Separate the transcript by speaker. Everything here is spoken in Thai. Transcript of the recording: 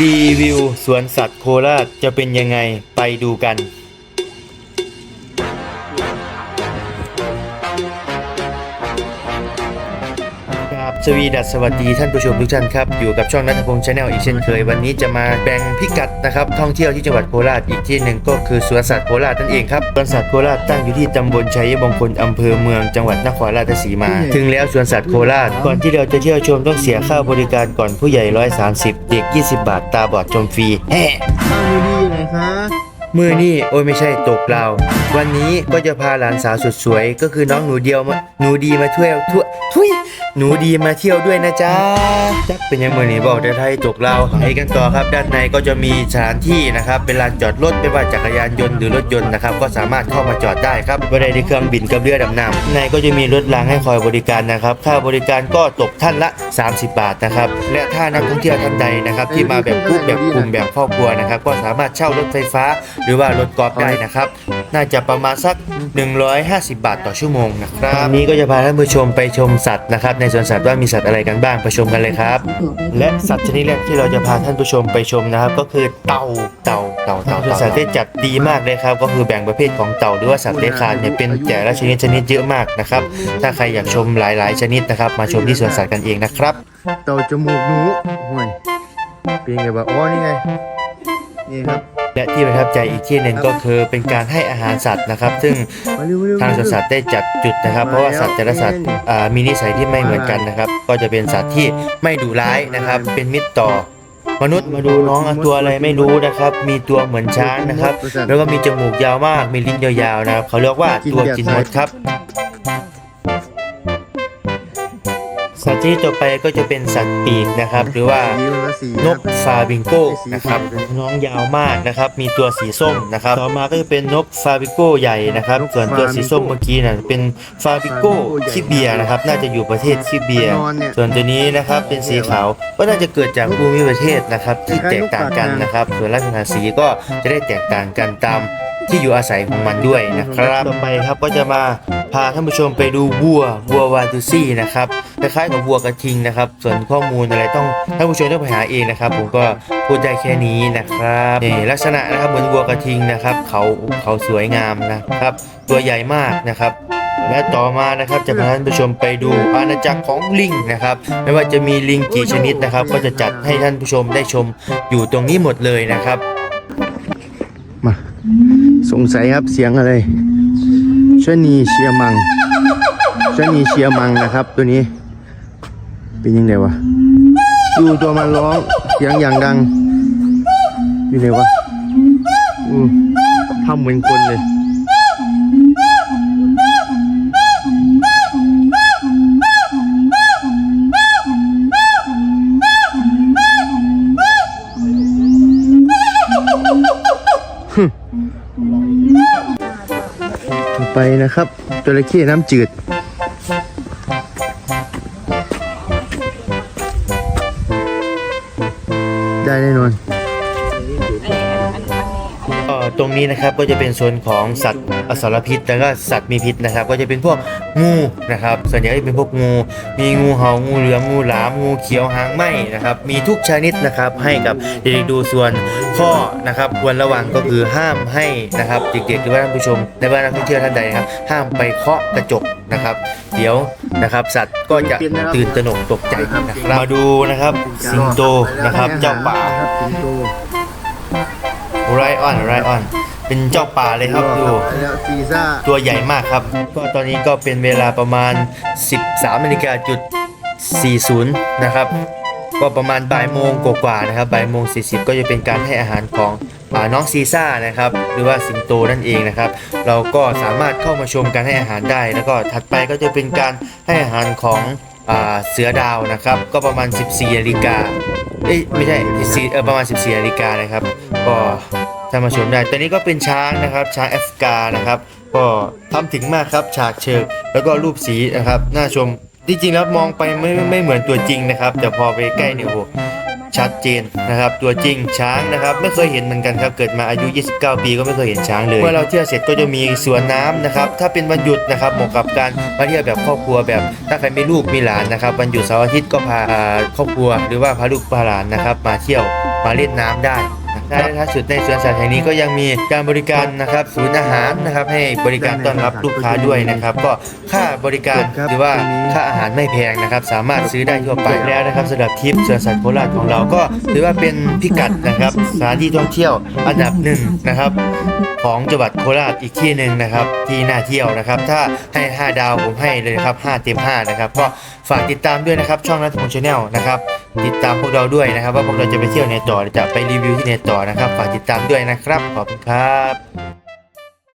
Speaker 1: รีวิวสวนสัตว์โคราชจะเป็นยังไงไปดูกัน ครับสวีดัสสวัสดีท่านผู้ชมทุกท่านครับ อยู่กับช่องนัทพงษ์ชาแนลอีกเช่นเคย วันนี้จะมาแบ่งพิกัดนะครับท่องเที่ยวที่จังหวัดโคราชอีกที่หนึ่งก็คือสวนสัตว์โคราชนั่นเองครับสวนสัตว์โคราชตั้งอยู่ที่ตำบลชัยมงคลอำเภอเมืองจังหวัดนครราชสีมา ถึงแล้วสวนสัตว์โคราชก่อนที่เราจะเที่ยวชมต้องเสียค่าบริการก่อนผู้ใหญ่130เด็ก20 บาท ตาบอดชมฟรีแฮ่
Speaker 2: ข้าวดีอยู่ไหนคะ
Speaker 1: มือนี่โอ้ยไม่ใช่ตกเรา วันนี้ก็จะพาหลานสาวสุดสวย ก็คือน้องหนูเดียวมาหนูดีมาเที่ยวทั่วทุยหนูดีมาเที่ยวด้วยนะจ๊ะจักเป็นยังมือนี่บอกแต่ไทยตกเราวไปกันต่อครับ ด้านในก็จะมีสถานที่นะครับ เป็นลานจอดรถไม่ว่าจักรยานยนต์หรือรถยนต์นะครับ ก็สามารถเข้ามาจอดได้ครับบริได้เครื่องบินกับเรือดำน้ำในก็จะมีรถรางให้คอยบริการนะครับ ค่าบริการก็ตกท่านละ 30 บาทนะครับ และถ้านักท่องเที่ยวท่านใดนะครับ ที่มาแบบกรุ๊ปแบบกลุ่มแบบครอบครัวนะครับ ก็สามารถเช่ารถไฟฟ้า หรือว่ารถกอล์ฟได้นะครับ น่าจะประมาณสัก 150 บาทต่อชั่วโมงนะครับวันนี้ก็จะพาท่านผู้ชมไปชมสัตว์นะครับ ในสวนสัตว์ว่ามีสัตว์อะไรกันบ้างไปชมกันเลยครับ และสัตว์ชนิดแรกที่เราจะพาท่านผู้ชมไปชมนะครับ ก็คือเต่าเต่าเต่าเต่าสัตว์ที่จัดดีมากเลยครับ ก็คือแบ่งประเภทของเต่าหรือว่าสัตว์เลื้อยคลานเนี่ยเป็นแต่ละชนิดชนิดเยอะมากนะครับ ถ้าใครอยากชมหลาย ๆ ชนิดนะครับ มาชมที่สวนสัตว์กันเองนะครับ
Speaker 2: เต่าจมูกหนูห่วยเป็นไงบ้างอ๋อนี่ไงนี่ครับ
Speaker 1: และที่ประทับใจอีกที่หนึ่งก็คือเป็นการให้อาหารสัตว์นะครับ ซึ่ง
Speaker 2: มาเร็วๆเร็วๆ
Speaker 1: ทางสวนสัตว์ได้จัดจุดนะครับ เพราะว่าสัตว์แต่ละสัตว์มีนิสัยที่ไม่เหมือนกันนะครับ ก็จะเป็นสัตว์ที่ไม่ดุร้ายนะครับ เป็นมิตรต่อมนุษย์มาดูน้องตัวอะไรไม่รู้นะครับ มีตัวเหมือนช้างนะครับ แล้วก็มีจมูกยาวมาก มีลิ้นยาวๆนะครับ เขาเรียกว่าตัวกินมดครับ สัตว์ที่ต่อไปก็จะเป็นสัตว์ปีกนะครับ หรือว่านกฟาบิงโก้นะครับน้องยาวมากนะครับ มีตัวสีส้มนะครับต่อมาก็จะเป็นนกฟาบิโก้ใหญ่นะครับ ส่วนตัวสีส้มเมื่อกี้น่ะเป็นฟาบิโก้คิเบียนะครับ น่าจะอยู่ประเทศคิเบีย
Speaker 2: นอนเนี่ย
Speaker 1: ส่วนตัวนี้นะครับเป็นสีขาวก็น่าจะเกิดจากภูมิประเทศนะครับที่แตกต่างกันนะครับ ส่วนลักษณะสีก็จะได้แตกต่างกันตามที่อยู่อาศัยของมันด้วยนะครับต่อไปครับก็จะมา พาท่านผู้ชมไปดูวัววัววาตูซี่นะครับคล้ายๆกับวัวกระทิงนะครับ ส่วนข้อมูลอะไรต้องท่านผู้ชมต้องไปหาเองนะครับ ผมก็พูดได้แค่นี้นะครับนี่ลักษณะนะครับเหมือนวัวกระทิงนะครับเขาเขาสวยงามนะครับ ตัวใหญ่มากนะครับและต่อมานะครับจะพาท่านผู้ชมไปดูอาณาจักรของลิงนะครับ ไม่ว่าจะมีลิงกี่ชนิดนะครับ ก็จะจัดให้ท่านผู้ชมได้ชมอยู่ตรงนี้หมดเลยนะครับ
Speaker 2: มา สงสัยครับเสียงอะไร ชนีเชียมังชนีเชียมังนะครับ ตัวนี้ เป็นยังไงวะดูตัวมันร้องเสียงอย่างดังอยู่ไหนวะอือทำเหมือนคนเลยฮึ ต่อไปนะครับจระเข้น้ำจืดได้แน่นอน
Speaker 1: ตรงนี้นะครับก็จะเป็นโซนของสัตว์อสรพิษแล้วก็สัตว์มีพิษนะครับ ก็จะเป็นพวกงูนะครับส่วนใหญ่ก็จะเป็นพวกงู มีงูเห่างูเหลือมงูหลามงูเขียวหางไหมนะครับมีทุกชนิดนะครับให้กับเด็กๆดูส่วนข้อนะครับควรระวังก็คือห้ามให้นะครับเด็กๆหรือว่าท่านผู้ชมในว่านักท่องเที่ยวท่านใดนะครับห้ามไปเคาะกระจกนะครับ เดี๋ยวนะครับสัตว์ก็จะตื่นตระหนกตกใจนะครับมาดูนะครับสิงโตนะครับเจ้าป่า ออนไรออน เป็นเจ้าป่าเลยครับดู
Speaker 2: แล้วซีซ่า
Speaker 1: ตัวใหญ่มากครับ ก็ตอนนี้ก็เป็นเวลาประมาณ 13นาฬิกาจุด40 นะครับ ก็ประมาณบ่ายโมงกว่าๆนะครับบ่ายโมง 40 ก็จะเป็นการให้อาหารของอ่าน้องซีซ่านะครับ หรือว่าสิงโตนั่นเองนะครับ เราก็สามารถเข้ามาชมการให้อาหารได้ แล้วก็ถัดไปก็จะเป็นการให้อาหารของอ่าเสือดาวนะครับ ก็ประมาณ 14นาฬิกาเอ้ยไม่ใช่14เออประมาณ 14นาฬิกานะครับ ก็ ถ้ามาชมได้ตัวนี้ก็เป็นช้างนะครับช้างแอฟกานะครับ ก็ทำถึงมากครับฉากเชิงแล้วก็รูปสีนะครับน่าชมจริงๆแล้วมองไปไม่ไม่ไม่เหมือนตัวจริงนะครับ แต่พอไปใกล้เนี่ยโอ้โหชัดเจนนะครับ ตัวจริงช้างนะครับไม่เคยเห็นเหมือนกันครับเกิดมาอายุ 29 ปีก็ไม่เคยเห็นช้างเลยเมื่อเราเที่ยวเสร็จก็จะมีสวนน้ำนะครับถ้าเป็นวันหยุดนะครับเหมาะกับการมาเที่ยวแบบครอบครัวแบบถ้าใครมีลูกมีหลานนะครับวันหยุดเสาร์อาทิตย์ก็พาอ่าครอบครัว หรือว่าพาลูกพาหลานนะครับมาเที่ยวมาเล่นน้ำได้ และท้ายสุดในสวนสัตว์แห่งนี้ก็ยังมีการบริการนะครับศูนย์อาหารนะครับให้บริการต้อนรับลูกค้าด้วยนะครับ ก็ค่าบริการหรือว่าค่าอาหารไม่แพงนะครับ สามารถซื้อได้ทั่วไปแล้วนะครับสำหรับทริปสวนสัตว์โคราชของเราก็ถือว่าเป็นพิกัดนะครับสถานที่ท่องเที่ยวอันดับหนึ่งนะครับของจังหวัดโคราชอีกที่หนึ่งนะครับที่น่าเที่ยวนะครับ ถ้าให้ 5 ดาวผมให้เลยครับ5เต็ม5นะครับก็ ฝากติดตามด้วยนะครับช่องนัทพงศ์ชาแนลนะครับติดตามพวกเราด้วยนะครับ ว่าพวกเราจะไปเที่ยวในต่อจะไปรีวิวที่ในต่อนะครับ ฝากติดตามด้วยนะครับขอบคุณครับ